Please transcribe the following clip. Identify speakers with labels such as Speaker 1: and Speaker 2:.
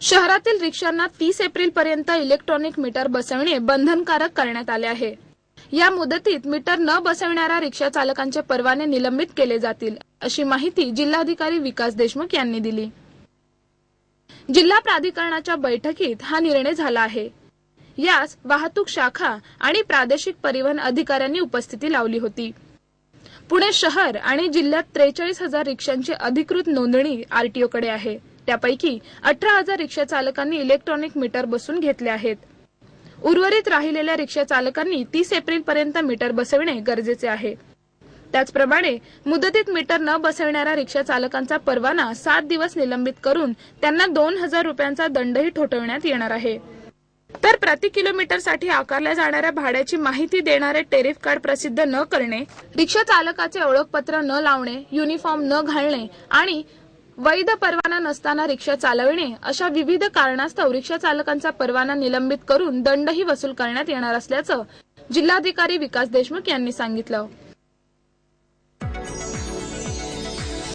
Speaker 1: शहरातील रिक्षांना तीस एप्रिल पर्यंत इलेक्ट्रॉनिक मीटर बसवणे बंधनकारक करण्यात आले आहे. या मुदतीत मीटर न बसविणाऱ्या रिक्षा चालकांचे परवाने निलंबित केले जातील अशी माहिती जिल्हाधिकारी विकास देशमुख यांनी दिली. जिल्हा प्राधिकरणाच्या बैठकीत हा निर्णय झाला आहे. यास वाहतूक शाखा आणि प्रादेशिक परिवहन अधिकाऱ्यांनी उपस्थिती लावली होती. पुणे शहर आणि जिल्ह्यात त्रेचाळीस हजार रिक्षांची अधिकृत नोंदणी आरटीओ कडे आहे. त्यापैकी अठरा हजार रिक्षा चालकांनी इलेक्ट्रॉनिक मीटर बसून घेतले आहेत. उर्वरित राहिलेल्या रिक्षा चालकांनी तीस एप्रिल पर्यंत मीटर बसविणे गरजेचे आहे. त्याचप्रमाणे मुदतीत मीटर न बसविणाऱ्या रिक्षा चालकांचा परवाना सात दिवस निलंबित करून त्यांना दोन हजार रुपयांचा दंडही ठोठवण्यात येणार आहे. तर प्रति किलोमीटरसाठी आकारल्या जाणाऱ्या भाड्याची माहिती देणारे टेरिफ कार्ड प्रसिद्ध न करणे रिक्षा चालकाचे ओळखपत्र न लावणे युनिफॉर्म न घालणे आणि वैध परवाना नसताना रिक्षा चालविणे अशा विविध कारणास्तव रिक्षा चालकांचा परवाना निलंबित करून दंडही वसूल करण्यात येणार असल्याचं जिल्हाधिकारी विकास देशमुख यांनी सांगितलं.